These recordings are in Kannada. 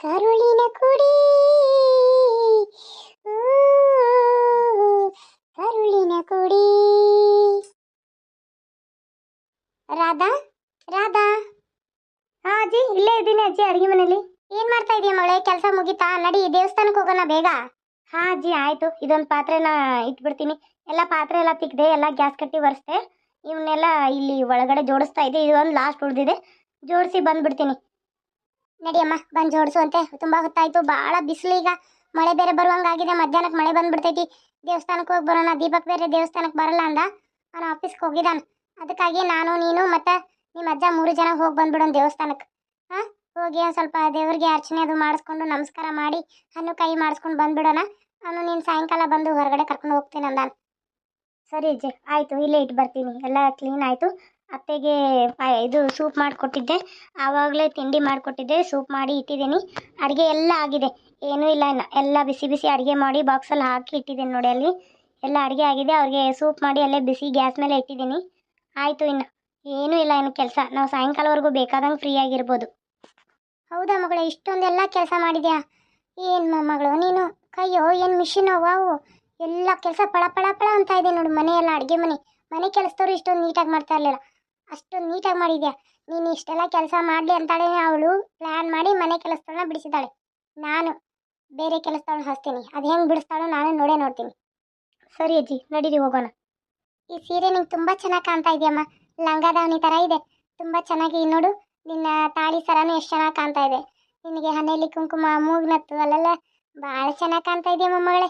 ಕರುಳಿನ ಕುಡಿ. ಕರುಳಿನ ಕುಡಿ. ರಾಧಾ ರಾಧಾ. ಹಾ ಅಜ್ಜಿ ಇಲ್ಲೇ ಇದ್ದೀನಿ ಅಜ್ಜಿ ಅಡುಗೆ ಮನೇಲಿ. ಏನ್ ಮಾಡ್ತಾ ಇದೀಯ ಮಳೆ? ಕೆಲಸ ಮುಗೀತಾ? ನಡಿ ದೇವಸ್ಥಾನಕ್ಕೆ ಹೋಗೋಣ ಬೇಗ. ಹಾ ಅಜ್ಜಿ ಆಯ್ತು. ಇದೊಂದು ಪಾತ್ರೆನ ಇಟ್ಬಿಡ್ತೀನಿ. ಎಲ್ಲ ಪಾತ್ರೆ ಎಲ್ಲ ತಿಕ್ದೆ ಎಲ್ಲ ಗ್ಯಾಸ್ ಕಟ್ಟಿ ಒರೆಸ್ದೆ. ಇವನ್ನೆಲ್ಲ ಇಲ್ಲಿ ಒಳಗಡೆ ಜೋಡಿಸ್ತಾ ಇದೆ ಇದೊಂದು ಲಾಸ್ಟ್ ಉಳಿದಿದೆ. ಜೋಡಿಸಿ ಬಂದ್ಬಿಡ್ತೀನಿ. ನಡಿಯಮ್ಮ, ಬಂದು ಜೋಡಿಸುವಂತೆ. ತುಂಬಾ ಹೊತ್ತಾಯ್ತು. ಭಾಳ ಈಗ. ಮಳೆ ಬೇರೆ ಬರುವಂಗಾಗಿದೆ. ಮಧ್ಯಾಹ್ನಕ್ಕೆ ಮಳೆ ಬಂದ್ಬಿಡ್ತೈತಿ. ದೇವಸ್ಥಾನಕ್ಕೆ ಹೋಗಿ ಬರೋಣ. ದೀಪಕ್ ಬೇರೆ ದೇವಸ್ಥಾನಕ್ಕೆ ಬರಲ್ಲ ಅಂದ. ಅವನು ಆಫೀಸ್ಗೆ ಹೋಗಿದ್ದಾನೆ ಅದಕ್ಕಾಗಿ ನಾನು, ನೀನು ಮತ್ತೆ ನಿಮ್ಮ ಅಜ್ಜ ಮೂರು ಜನ ಹೋಗಿ ಬಂದ್ಬಿಡೋಣ ದೇವಸ್ಥಾನಕ್ಕೆ ಹಾಂ? ಹೋಗಿ ಒಂದು ಸ್ವಲ್ಪ ದೇವ್ರಿಗೆ ಅರ್ಚನೆ ಅದು ಮಾಡಿಸ್ಕೊಂಡು ನಮಸ್ಕಾರ ಮಾಡಿ ಹಣ್ಣು ಕೈ ಮಾಡಿಸ್ಕೊಂಡು ಬಂದ್ಬಿಡೋಣ. ಅವನು ನೀನು ಸಾಯಂಕಾಲ ಬಂದು ಹೊರಗಡೆ ಕರ್ಕೊಂಡು ಹೋಗ್ತೀನಿ ಅಂದಾನ. ಸರಿ ಅಜ್ಜಿ, ಆಯಿತು. ಇಲ್ಲೇ ಇಟ್ಟು ಬರ್ತೀನಿ. ಎಲ್ಲ ಕ್ಲೀನ್ ಆಯಿತು. ಅತ್ತೆಗೆ ಇದು ಸೂಪ್ ಮಾಡಿಕೊಟ್ಟಿದ್ದೆ. ಆವಾಗಲೇ ತಿಂಡಿ ಮಾಡಿಕೊಟ್ಟಿದ್ದೆ. ಸೂಪ್ ಮಾಡಿ ಇಟ್ಟಿದ್ದೀನಿ. ಅಡುಗೆ ಎಲ್ಲ ಆಗಿದೆ. ಏನೂ ಇಲ್ಲ. ಇನ್ನು ಎಲ್ಲ ಬಿಸಿ ಬಿಸಿ ಅಡುಗೆ ಮಾಡಿ ಬಾಕ್ಸಲ್ಲಿ ಹಾಕಿ ಇಟ್ಟಿದ್ದೀನಿ ನೋಡಿ ಅಲ್ಲಿ. ಎಲ್ಲ ಅಡುಗೆ ಆಗಿದೆ. ಅವ್ರಿಗೆ ಸೂಪ್ ಮಾಡಿ ಅಲ್ಲೇ ಬಿಸಿ ಗ್ಯಾಸ್ ಮೇಲೆ ಇಟ್ಟಿದ್ದೀನಿ. ಆಯಿತು ಇನ್ನು. ಏನೂ ಇಲ್ಲ ಇನ್ನು ಕೆಲಸ. ನಾವು ಸಾಯಂಕಾಲವರೆಗೂ ಬೇಕಾದಂಗೆ ಫ್ರೀ ಆಗಿರ್ಬೋದು. ಹೌದಾ ಮಗಳೇ? ಇಷ್ಟೊಂದೆಲ್ಲ ಕೆಲಸ ಮಾಡಿದ್ಯಾ? ಏನು ಮಗಳು? ನೀನು ಕೈಯೋ, ಏನು ಮಿಷಿನೋ? ವಾವು. ಎಲ್ಲ ಕೆಲಸ ಪಳ ಪಳ ಪಳ ಅಂತ ಇದೆ ನೋಡು ಮನೆಯೆಲ್ಲ ಅಡುಗೆ ಮನೆ. ಮನೆ ಕೆಲಸದವ್ರು ಇಷ್ಟೊಂದು ನೀಟಾಗಿ ಮಾಡ್ತಾ ಇರಲಿಲ್ಲ. ಅಷ್ಟೊಂದು ನೀಟಾಗಿ ಮಾಡಿದ್ಯಾ? ನೀನು ಇಷ್ಟೆಲ್ಲ ಕೆಲಸ ಮಾಡಲಿ ಅಂತಾಳೆ ಅವಳು. ಪ್ಲ್ಯಾನ್ ಮಾಡಿ ಮನೆ ಕೆಲಸದವಳನ್ನ ಬಿಡಿಸಿದ್ದಾಳೆ. ನಾನು ಬೇರೆ ಕೆಲಸದವಳು ಹಚ್ತೀನಿ. ಅದು ಹೆಂಗೆ ಬಿಡಿಸ್ತಾಳೋ ನಾನು ನೋಡೇ ನೋಡ್ತೀನಿ. ಸರಿ ಅಜ್ಜಿ, ನಡೀರಿ ಹೋಗೋಣ. ಈ ಸೀರೆ ನಿಂಗೆ ತುಂಬ ಚೆನ್ನಾಗಿ ಕಾಣ್ತಾ ಇದೆಯಮ್ಮ. ಲಂಗದಾವಣಿ ಥರ ಇದೆ. ತುಂಬ ಚೆನ್ನಾಗಿ ನೋಡು. ನಿನ್ನ ತಾಳಿ ಸರನೂ ಎಷ್ಟು ಚೆನ್ನಾಗಿ ಕಾಣ್ತಾ ಇದೆ. ನಿನಗೆ ಹಣೆಯಲ್ಲಿ ಕುಂಕುಮ, ಮೂಗ್ನತ್ತು ಅಲ್ಲೆಲ್ಲ ಭಾಳ ಚೆನ್ನಾಗಿ ಕಾಣ್ತಾ ಇದೆಯಮ್ಮ ಮಗಳೇ.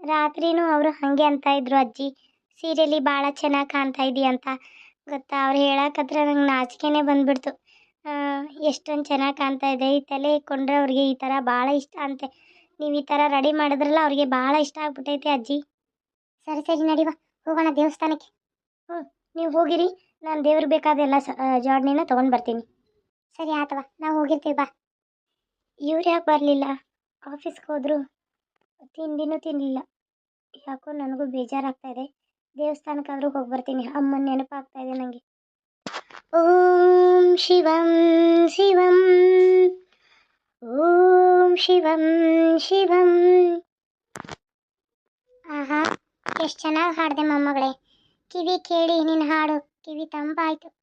ರಾತ್ರಿನೂ ಅವರು ಹಾಗೆ ಅಂತ ಇದ್ರು ಅಜ್ಜಿ. ಸೀರೆಯಲ್ಲಿ ಭಾಳ ಚೆನ್ನಾಗಿ ಕಾಣ್ತಾ ಇದೆಯಾ ಅಂತ ಗೊತ್ತಾ? ಅವ್ರು ಹೇಳಕತ್ರ ನಂಗೆ ನಾಚಿಕೆನೇ ಬಂದ್ಬಿಡ್ತು. ಎಷ್ಟೊಂದು ಚೆನ್ನಾಗಿ ಕಾಣ್ತಾ ಇದೆ. ಈ ತಲೆ ಇಕ್ಕೊಂಡ್ರೆ ಅವ್ರಿಗೆ ಈ ಥರ ಭಾಳ ಇಷ್ಟ ಅಂತೆ. ನೀವು ಈ ಥರ ರೆಡಿ ಮಾಡಿದ್ರಲ್ಲ ಅವ್ರಿಗೆ ಭಾಳ ಇಷ್ಟ ಆಗ್ಬಿಟ್ಟೈತೆ ಅಜ್ಜಿ. ಸರಿ ಸರಿ ನಡಿವ ಹೋಗೋಣ ದೇವಸ್ಥಾನಕ್ಕೆ. ಹ್ಞೂ ನೀವು ಹೋಗಿರಿ. ನಾನು ದೇವ್ರಿಗೆ ಬೇಕಾದ ಎಲ್ಲ ಸ ಜೋಡಣಿನ ತೊಗೊಂಡು ಬರ್ತೀನಿ. ಸರಿ ಆತವ ನಾವು ಹೋಗಿರ್ತೀವಿ, ಬಾ. ಇವ್ರು ಯಾಕೆ ಬರಲಿಲ್ಲ? ಆಫೀಸ್ಗೆ ಹೋದ್ರು. ತಿಂಡಿನೂ ತಿನ್ನಲಿಲ್ಲ ಯಾಕೋ ನನಗೂ ಬೇಜಾರಾಗ್ತಾ ಇದೆ. ದೇವಸ್ಥಾನಕ್ಕಾದ್ರೂ ಹೋಗಿ ಬರ್ತೀನಿ ಅಮ್ಮನ ನೆನಪಾಗ್ತಾ ಇದೆ ನನಗೆ ಓಂ ಶಿವಂ ಶಿವಂ. ಓಂ ಶಿವಂ ಶಿವಂ. ಆಹಾ, ಎಷ್ಟು ಚೆನ್ನಾಗಿ ಹಾಡಿದೆ ಮೊಮ್ಮಗಳೇ. ಕಿವಿ ಕೇಳಿ ನಿನ್ನ ಹಾಡು, ಕಿವಿ ತಂಪಾಯಿತು.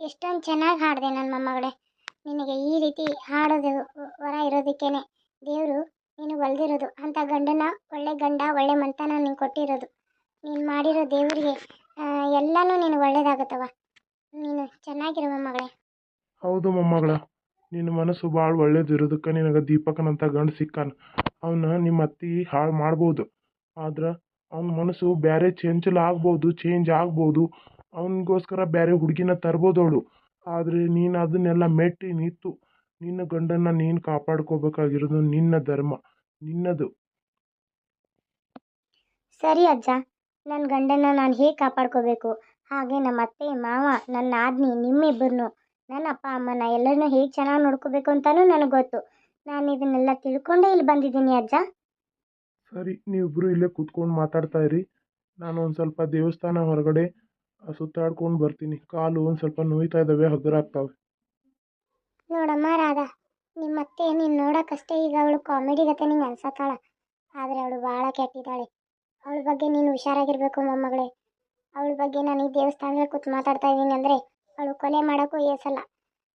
ಎಷ್ಟೊಂದು ಚೆನ್ನಾಗಿ ಹಾಡಿದೆ ನನ್ನ ಮೊಮ್ಮಗಳೇ. ನಿನಗೆ ಈ ರೀತಿ ಹಾಡೋದು ವರ ಇರೋದಕ್ಕೇನೆ. ದೇವರು ನೀನು ಒಲ್ದಿರೋದು. ಅಂಥ ಗಂಡನ ಒಳ್ಳೆ ಗಂಡ ಒಳ್ಳೆ ಮಂತನ ನೀನು ಕೊಟ್ಟಿರೋದು. ನೀನು ಮಾಡಿರೋ ದೇವರಿಗೆ ಎಲ್ಲನೂ ನೀನು ಒಳ್ಳೇದಾಗುತ್ತವ ನೀನು ಚೆನ್ನಾಗಿರು ಮೊಮ್ಮಗಳೇ ಹೌದು ಮೊಮ್ಮಗಳ ನಿನ್ನ ಮನಸ್ಸು ಭಾಳ ಒಳ್ಳೇದು ಇರೋದಕ್ಕೆ ನಿನಗೆ ದೀಪಕನಂತ ಗಂಡು ಸಿಕ್ಕಾನ. ಅವನ್ನ ನಿಮ್ಮ ಅತ್ತಿ ಹಾಳು ಮಾಡ್ಬೋದು ಆದ್ರೆ ಅವನ ಮನಸ್ಸು ಬೇರೆ ಚಂಚಲ ಆಗ್ಬೋದು ಚೇಂಜ್ ಆಗ್ಬೋದು. ಅವನಿಗೋಸ್ಕರ ಬೇರೆ ಹುಡುಗಿನ ತರ್ಬೋದು ಅವಳು. ಆದರೆ ನೀನು ಅದನ್ನೆಲ್ಲ ಮೆಟ್ಟಿ ನಿಂತು ನಿನ್ನ ಗಂಡನ್ನ ನೀನು ಕಾಪಾಡ್ಕೋಬೇಕಾಗಿರೋದು ನಿನ್ನ ಧರ್ಮ ನಿನ್ನದು. ಸರಿ ಅಜ್ಜ. ನನ್ನ ಗಂಡನ ನಾನು ಹೇಗೆ ಕಾಪಾಡ್ಕೋಬೇಕು? ಹಾಗೆ ನಮ್ಮ ಅತ್ತೆ ಮಾವ ನನ್ನ ಆದ್ನಿ ನಿಮ್ಮಿಬ್ಬರನ್ನು ನನ್ನ ಅಪ್ಪ ಅಮ್ಮನ ಎಲ್ಲರನ್ನು ಹೇಗೆ ಚೆನ್ನಾಗಿ ನೋಡ್ಕೋಬೇಕು ಅಂತಲೂ ನನಗೆ ಗೊತ್ತು. ನಾನು ಇದನ್ನೆಲ್ಲ ತಿಳ್ಕೊಂಡೇ ಇಲ್ಲಿ ಬಂದಿದ್ದೀನಿ ಅಜ್ಜ. ಸರಿ ನೀವಿಬ್ಬರು ಇಲ್ಲೇ ಕೂತ್ಕೊಂಡು ಮಾತಾಡ್ತಾ ಇರಿ. ನಾನು ಒಂದು ಸ್ವಲ್ಪ ದೇವಸ್ಥಾನ ಹೊರಗಡೆ ಸುತ್ತಾಡ್ಕೊಂಡು ಬರ್ತೀನಿ. ಕಾಲು ಒಂದು ಸ್ವಲ್ಪ ನೋಯ್ತಾ ಇದ್ದಾವೆ ಹಗುರಾಗ್ತಾವೆ. ನೋಡಮ್ಮ ರಾಧಾ ನಿಮ್ಮ ಅತ್ತೆ ನೀನು ನೋಡೋಕ್ಕಷ್ಟೇ ಈಗ ಅವಳು ಕಾಮಿಡಿ ಗತೆ ನಿಂಗೆ ಅನ್ಸತ್ತಾಳ ಆದರೆ ಅವಳು ಭಾಳ ಕೆಟ್ಟಿದ್ದಾಳೆ. ಅವಳ ಬಗ್ಗೆ ನೀನು ಹುಷಾರಾಗಿರ್ಬೇಕು ಮೊಮ್ಮಗಳೇ. ಅವಳ ಬಗ್ಗೆ ನಾನು ಈ ದೇವಸ್ಥಾನದಲ್ಲಿ ಕೂತು ಮಾತಾಡ್ತಾ ಇದ್ದೀನಿ ಅಂದರೆ ಅವಳು ಕೊಲೆ ಮಾಡೋಕ್ಕೂ ಏಸಲ್ಲ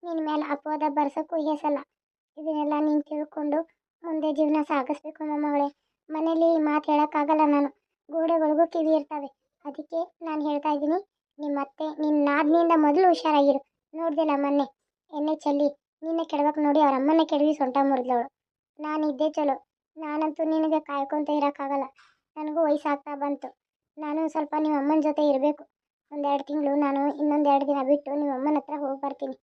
ನಿನ್ನ ಮೇಲೆ ಅಪವಾದ ಬರ್ಸೋಕ್ಕೂ ಏಸಲ್ಲ ಇದನ್ನೆಲ್ಲ ನೀನು ತಿಳ್ಕೊಂಡು ಮುಂದೆ ಜೀವನ ಸಾಗಿಸ್ಬೇಕು ಮೊಮ್ಮಗಳೇ. ಮನೇಲಿ ಮಾತು ಹೇಳೋಕ್ಕಾಗಲ್ಲ ನಾನು. ಗೋಡೆಗಳಿಗೂ ಕಿವಿ ಇರ್ತವೆ. ಅದಕ್ಕೆ ನಾನು ಹೇಳ್ತಾ ಇದ್ದೀನಿ ನಿಮ್ಮ ಅತ್ತೆ ನಿನ್ನ ನಾದ್ನಿಂದ ಮೊದಲು ಹುಷಾರಾಗಿರು. ನೋಡ್ದಿಲ್ಲ ಮೊನ್ನೆ. ಎಣ್ಣೆ ಚೆಲ್ಲಿ ನಿನ್ನೆ ಕೆಡವಕ್ಕೆ ನೋಡಿ ಅವ್ರ ಅಮ್ಮನ ಕೆಡವಿ ಸೊಂಟ ಮುರಿದವಳು ಇದ್ದೇ ಚಲೋ. ನಾನಂತೂ ನಿನಗೆ ಕಾಯ್ಕೊಂತ ಇರೋಕ್ಕಾಗಲ್ಲ. ನನಗೂ ವಯಸ್ಸಾಗ್ತಾ ಬಂತು. ನಾನು ಸ್ವಲ್ಪ ನಿಮ್ಮ ಅಮ್ಮನ ಜೊತೆ ಇರಬೇಕು. ಒಂದೆರಡು ತಿಂಗಳು ನಾನು ಇನ್ನೊಂದೆರಡು ದಿನ ಬಿಟ್ಟು ನಿಮ್ಮ ಅಮ್ಮನ ಹತ್ರ ಹೋಗಿ ಬರ್ತೀನಿ.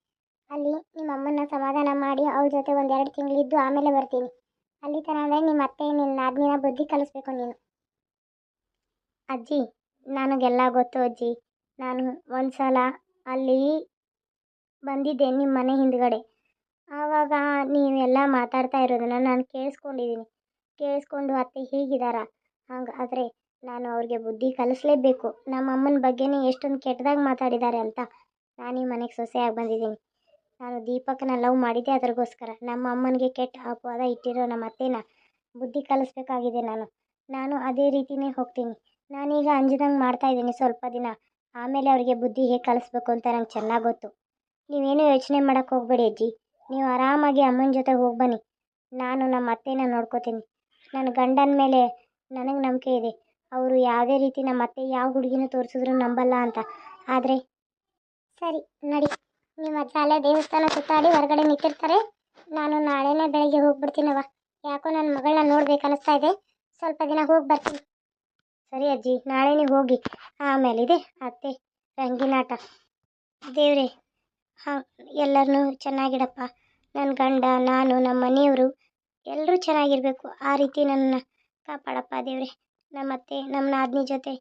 ಅಲ್ಲಿ ನಿಮ್ಮ ಅಮ್ಮನ ಸಮಾಧಾನ ಮಾಡಿ ಅವಳ ಜೊತೆ ಒಂದೆರಡು ತಿಂಗಳು ಇದ್ದು ಆಮೇಲೆ ಬರ್ತೀನಿ. ಅಲ್ಲಿ ತನಕ ಅಂದರೆ ನಿಮ್ಮ ಅತ್ತೆ, ನಿನ್ನ ನಾದ್ನಿನ ಬುದ್ಧಿ ಕಲಿಸ್ಬೇಕು ನೀನು. ಅಜ್ಜಿ, ನನಗೆಲ್ಲ ಗೊತ್ತು ಅಜ್ಜಿ. ನಾನು ಒಂದು ಸಲ ಅಲ್ಲಿ ಬಂದಿದ್ದೆ ನಿಮ್ಮ ಮನೆ ಹಿಂದ್ಗಡೆ. ಆವಾಗ ನೀವೆಲ್ಲ ಮಾತಾಡ್ತಾ ಇರೋದನ್ನ ನಾನು ಕೇಳಿಸ್ಕೊಂಡಿದ್ದೀನಿ. ಕೇಳಿಸ್ಕೊಂಡು ಅತ್ತೆ ಹೀಗಿದಾರ ಹಾಗಾದರೆ ನಾನು ಅವ್ರಿಗೆ ಬುದ್ಧಿ ಕಲಿಸ್ಲೇಬೇಕು. ನಮ್ಮ ಅಮ್ಮನ ಬಗ್ಗೆನೇ ಎಷ್ಟೊಂದು ಕೆಟ್ಟದಾಗಿ ಮಾತಾಡಿದ್ದಾರೆ ಅಂತ ನಾನು ಈ ಮನೆಗೆ ಸೊಸೆಯಾಗಿ ಬಂದಿದ್ದೀನಿ. ನಾನು ದೀಪಕ್ನ ಲವ್ ಮಾಡಿದ್ದೆ ಅದರಿಗೋಸ್ಕರ. ನಮ್ಮ ಅಮ್ಮನಿಗೆ ಕೆಟ್ಟ ಅಪವಾದ ಇಟ್ಟಿರೋ ನಮ್ಮ ಅತ್ತೆನ ಬುದ್ಧಿ ಕಲಿಸ್ಬೇಕಾಗಿದೆ ನಾನು. ನಾನು ಅದೇ ರೀತಿನೇ ಹೋಗ್ತೀನಿ. ನಾನೀಗ ಅಂಜದಂಗೆ ಮಾಡ್ತಾ ಇದ್ದೀನಿ ಸ್ವಲ್ಪ ದಿನ. ಆಮೇಲೆ ಅವರಿಗೆ ಬುದ್ಧಿ ಹೇಗೆ ಕಲಿಸ್ಬೇಕು ಅಂತ ನಂಗೆ ಚೆನ್ನಾಗಿ ಗೊತ್ತು. ನೀವೇನು ಯೋಚನೆ ಮಾಡೋಕ್ಕೆ ಹೋಗಬೇಡಿ ಅಜ್ಜಿ. ನೀವು ಆರಾಮಾಗಿ ಅಮ್ಮನ ಜೊತೆ ಹೋಗಿ ಬನ್ನಿ. ನಾನು ನಮ್ಮ ಅತ್ತೆನ ನೋಡ್ಕೋತೀನಿ. ನನ್ನ ಗಂಡನ ಮೇಲೆ ನನಗೆ ನಂಬಿಕೆ ಇದೆ. ಅವರು ಯಾವುದೇ ರೀತಿ ನಮ್ಮ ಅತ್ತೆ ಯಾವ ಹುಡುಗಿನ ತೋರಿಸಿದ್ರು ನಂಬಲ್ಲ ಅಂತ. ಆದರೆ ಸರಿ, ನಡಿ. ನಿಮ್ಮ ಶಾಲೆ ದೇವಸ್ಥಾನ ಸುತ್ತಾಡಿ ಹೊರಗಡೆ ನಿಂತಿರ್ತಾರೆ. ನಾನು ನಾಳೆನೇ ಬೆಳಗ್ಗೆ ಹೋಗ್ಬಿಡ್ತೀನವ ಯಾಕೋ ನನ್ನ ಮಗಳನ್ನ ನೋಡ್ಬೇಕು ಅನ್ನಿಸ್ತಾ ಇದೆ. ಸ್ವಲ್ಪ ದಿನ ಹೋಗಿ ಬರ್ತೀನಿ. ಸರಿ ಅಜ್ಜಿ, ನಾಳೆನೇ ಹೋಗಿ. ಆಮೇಲೆ ಇದೆ ಅತ್ತೆ ರಂಗಿನಾಟ. ದೇವ್ರೆ, ಹಾಂ ಎಲ್ಲರನ್ನೂ ಚೆನ್ನಾಗಿಡಪ್ಪ. ನನ್ನ ಗಂಡ, ನಾನು ನಮ್ಮ ಮನೆಯವರು ಎಲ್ಲರೂ ಚೆನ್ನಾಗಿರಬೇಕು. ಆ ರೀತಿ ನನ್ನ ಕಾಪಾಡಪ್ಪ ದೇವ್ರೆ. ನಮ್ಮ ಅತ್ತೆ ನಮ್ಮ ನಾದಿನಿ ಜೊತೆ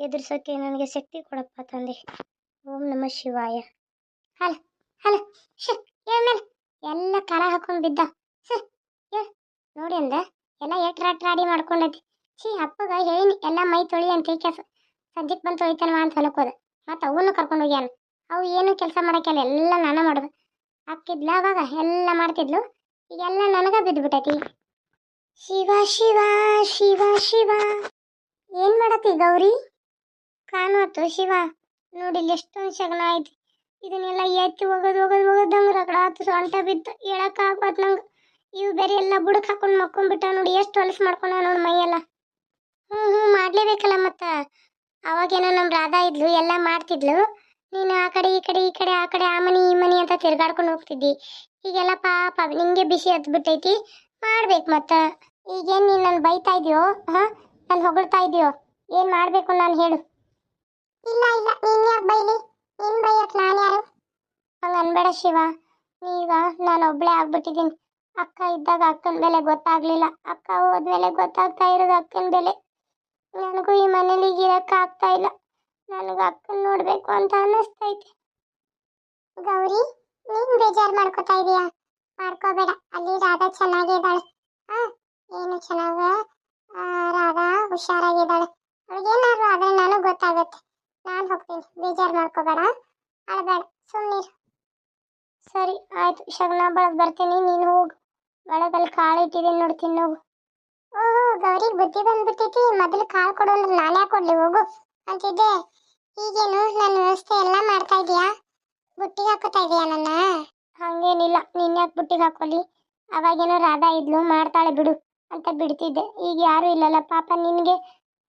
ಎದುರಿಸೋಕ್ಕೆ ನನಗೆ ಶಕ್ತಿ ಕೊಡಪ್ಪ ತಂದೆ. ಓಂ ನಮ ಶಿವಾಯ. ಹಲ ಹಲ ಮೇಲೆ. ಎಲ್ಲ ಕರ ಹಾಕೊಂಡು ಬಿದ್ದ. ನೋಡಿ ಅಂದ. ಎಲ್ಲ ಎಟ್ ರಾಟ್ ರಾಡಿ ಮಾಡ್ಕೊಂಡೈತಿ. ಛೀ, ಅಪ್ಪಗ ಹೇಳಿನಿ, ಎಲ್ಲ ಮೈ ತೊಳಿ ಅಂತ ಕೆಲಸ ಸದ್ಯಕ್ಕೆ ಬಂದು ತೊಳಿತಾನವ ಅಂತ ಅನ್ಕೋದ ಮತ್ತು ಅವನು ಕರ್ಕೊಂಡು ಹೋಗ್ಯಾನ. ಅವು ಏನು ಕೆಲಸ ಮಾಡೋಕ್ಕೆಲ್ಲ ಎಲ್ಲ ನಾನು ಮಾಡೋದು. ಅಕ್ಕಿದ್ಲ ಅವಾಗ, ಎಲ್ಲ ಮಾಡ್ತಿದ್ಲು. ಈಗೆಲ್ಲ ನನಗ ಬಿದ್ದುಬಿಟ್ಟೈತಿ ಶಿವ ಶಿವ ಶಿವ ಶಿವ. ಏನ್ ಮಾಡತ್ತಿ ಗೌರಿ? ಕಾಣುವತ್ತು ಶಿವ. ನೋಡಿ ಇಲ್ಲಿ ಎಷ್ಟೊಂದು ಶಗನ ಐತಿ. ಇದನ್ನೆಲ್ಲ ಎತ್ತಿ ಹೋಗೋದು ಹೋಗೋದು ಹೋಗೋದಂಗ ರಗಡ ಹತ್ತು ಸೊಂಟ ಬಿತ್ತು. ಹೇಳಕ್ ಆಗ್ಬಾರ್ದು ನಂಗೆ. ಇವು ಬೇರೆ ಎಲ್ಲ ಬುಡಕ್ ಹಾಕೊಂಡು ಮಕ್ಕೊಂಡ್ಬಿಟ್ಟ ನೋಡಿ ಎಷ್ಟು ಹೊಲಸು ಮಾಡ್ಕೊಂಡ ನೋಡಿ ಮೈಯೆಲ್ಲ. ಹ್ಞೂ ಹ್ಞೂ ಮಾಡಲೇಬೇಕಲ್ಲ ಮತ್ತೆ. ಅವಾಗೇನೋ ನಮ್ಮ ರಾಧಾ ಇದ್ಲು, ಎಲ್ಲ ಮಾಡ್ತಿದ್ಲು. ನೀನು ಆ ಕಡೆ, ಈ ಕಡೆ ಈ ಕಡೆ, ಆ ಕಡೆ, ಆ ಮನೆ, ಈ ಮನೆ ಅಂತ ತಿರ್ಗಾಡ್ಕೊಂಡು ಹೋಗ್ತಿದ್ದಿ. ಈಗೆಲ್ಲ ಪಾಪ, ನಿಂಗೆ ಬಿಸಿ ಹತ್ತು ಬಿಟ್ಟೈತಿ ಮಾಡ್ಬೇಕು ಮತ್ತೆ. ಈಗೇನು ನೀನು ನನ್ನ ಬೈತಾ ಇದೆಯೋ? ಹಾಂ? ನಾನು ಹೊಗಳ್ತಾ ಇದೆಯೋ? ಏನು ಮಾಡಬೇಕು ನಾನು ಹೇಳು. ಇಲ್ಲ ಇಲ್ಲ. ನೀನು ಯಾಕೆ ಬೈಲಿ? ನೀನು ಬೈಯಕ್ಕೆ ನಾನು ಯಾರು? ಹಂಗೆ ಅನ್ಬೇಡ ಶಿವ. ಈಗ ನಾನು ಒಬ್ಬಳೇ ಆಗ್ಬಿಟ್ಟಿದ್ದೀನಿ. ಅಕ್ಕ ಇದ್ದಾಗ ಅಕ್ಕನ ಬೆಲೆ ಗೊತ್ತಾಗ್ಲಿಲ್ಲ. ಅಕ್ಕ ಹೋದ್ಮೇಲೆ ಗೊತ್ತಾಗ್ತಾ ಇರೋದು ಅಕ್ಕನ ಬೆಲೆ. ನನಗೂ ಈ ಮನೇಲಿ ಇರೋಕ್ಕಾಗ್ತಾ ಆಗ್ತಾ ಇಲ್ಲ. ನನಗೆ ಅಕ್ಕನ ನೋಡಬೇಕು ಅಂತ ಅನ್ನಿಸ್ತೈತೆ. ಗೌರಿ ನೀನು ಬೇಜಾರು ಮಾಡ್ಕೊತಾ ಇದೀಯಾ? ಮಾಡ್ಕೋಬೇಡ. ಅಲ್ಲಿ ರಾಧಾ ಚೆನ್ನಾಗಿದ್ದಾಳೆ. ಹಾ ಏನು ಚೆನ್ನಾಗ ರಾಧಾ ಹುಷಾರಾಗಿದ್ದಾಳೆ. ಅವಳಿಗೇನಾದ್ರು ಆದ್ರೆ ನಾನು ಗೊತ್ತಾಗುತ್ತೆ. ನಾನು ಹೋಗ್ತೀನಿ. ಬೇಜಾರು ಮಾಡ್ಕೋಬೇಡ. ಅಳಬೇಡ. ಸುಮ್ಮನಿರು ಸರಿ, ಆಯ್ತು. ಶಗ್ನ ಬಳದ್ ಬರ್ತೀನಿ. ನೀನು ಹೋಗು. ಒಳಗಲ್ಲಿ ಕಾಳು ಇಟ್ಟಿದ್ದೀನಿ ನೋಡ್ತೀನಿ ಹೋಗು ಓಹೋ ಗೌರಿಗೆ ಬುದ್ಧಿ ಬಂದ್ಬಿಟ್ಟೈತಿ ಮೊದಲು ಕಾಳು ಕೊಡು ಅಂದ್ರೆ ನಾನೇ ಕೊಡ್ಲಿ. ಹೋಗು. ಅಂತಿದ್ದೆ. ಈಗೇನು, ನನ್ನ ವ್ಯವಸ್ಥೆ ಎಲ್ಲ ಮಾಡ್ತಾ ಇದೀಯಾ? ಬುಟ್ಟಿಗೆ ಹಾಕೋತಾ ಇದೀಯಾ ನನ್ನ? ಹಂಗೇನಿಲ್ಲ ನೀನ್ ಯಾಕೆ ಬುಟ್ಟಿಗೆ ಹಾಕೊಳ್ಳಿ ಅವಾಗೇನೋ ರಾಧಾ ಇದ್ಲು ಮಾಡ್ತಾಳೆ ಬಿಡು ಅಂತ ಬಿಡ್ತಿದ್ದೆ. ಈಗ ಯಾರು ಇಲ್ಲಲ್ಲ ಪಾಪ ನಿನಗೆ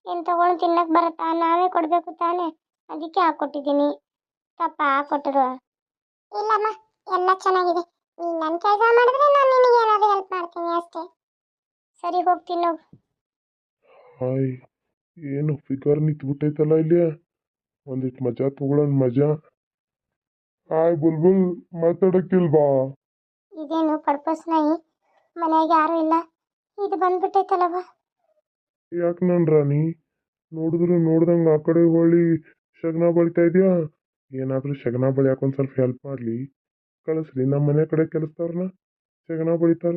ಏನು ತಗೊಂಡು ತಿನ್ನಕ್ಕೆ ಬರುತ್ತಾ? ನಾವೇ ಕೊಡಬೇಕು ತಾನೇ. ಅದಕ್ಕೆ ಹಾಕ್ಕೊಟ್ಟಿದ್ದೀನಿ ತಪ್ಪ ಹಾಕ್ಕೊಟ್ಟರು ಇಲ್ಲಮ್ಮ ಎಲ್ಲ ಚೆನ್ನಾಗಿದೆ. ನೀನು ನನ್ನ ಕೆಲಸ ಮಾಡಿದ್ರೆ ನಾನು ನಿನಗೆ ಏನಾದರೂ ಹೆಲ್ಪ್ ಮಾಡ್ತೀನಿ ಅಷ್ಟೇ. ಸರಿ ಹೋಗ್ತೀನಿ ಹೋಗು ಹಾಯ್ ಏನು ಫಿಗರ್ ನಿಂತ್ಬಿಟ್ಟೈತಲ್ಲ ಇಲ್ಲಿ ಒಂದಿಷ್ಟು ಮಜಾ ತಗೊಳ್ಳೋಣ ಮಜಾ. ಹಾಯ್ ಬುಲ್ಬುಲ್ ಮಾತಾಡಕ್ಕಿಲ್ವಾ? ಇದೇನು ಪರ್ಪಸ್ ನಾಯಿ? ಮನೆಯಾಗ ಯಾರು ಇಲ್ಲ. ಇದು ಬಂದ್ಬಿಟ್ಟೈತಲ್ಲವ ಯಾಕೆ ನನ್ ರಾಣಿ? ನೋಡಿದ್ರು ನೋಡ್ದಂಗ ಆ ಕಡೆ ಹೊಳ್ಳಿ ಶಗ್ನ ಬಳಿತಾ ಇದೆಯಾ? ಏನಾದರೂ ಶಗ್ನ ಬಳಿಯಾಕ ಒಂದು ಸ್ವಲ್ಪ ಹೆಲ್ಪ್ ಮಾಡಲಿ. ಕಳಿಸ್ರಿ ನಮ್ಮ ಮನೆ ಕಡೆ ಕೆಲಸದವ್ರನ್ನ ಶಗ್ನ ಬಳಿತಾರ.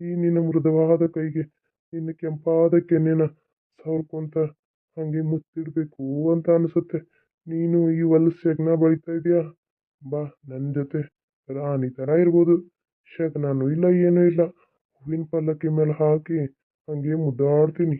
ಈ ನಿನ್ನ ಮೃದುವಾದ ಕೈಗೆ ನಿನ್ನ ಕೆಂಪಾದ ಕೆನ್ನೆನ ಸವರ್ಕೊಂತ ಹಂಗೆ ಮುತ್ತಿಡ್ಬೇಕು ಅಂತ ಅನಿಸುತ್ತೆ. ನೀನು ಈ ಹೊಲಸು ಶಗ್ನ ಬಳಿತಾ ಇದೆಯಾ? ಬಾ ನನ್ನ ಜೊತೆ ರಾಣಿ ಥರ ಇರ್ಬೋದು. ನಾನು ಇಲ್ಲ, ಏನೂ ಇಲ್ಲ. ಹೂವಿನ ಪಲ್ಲಕ್ಕಿ ಮೇಲೆ ಹಾಕಿ ಹಂಗೆ ಮುದ್ದಾಡ್ತೀನಿ.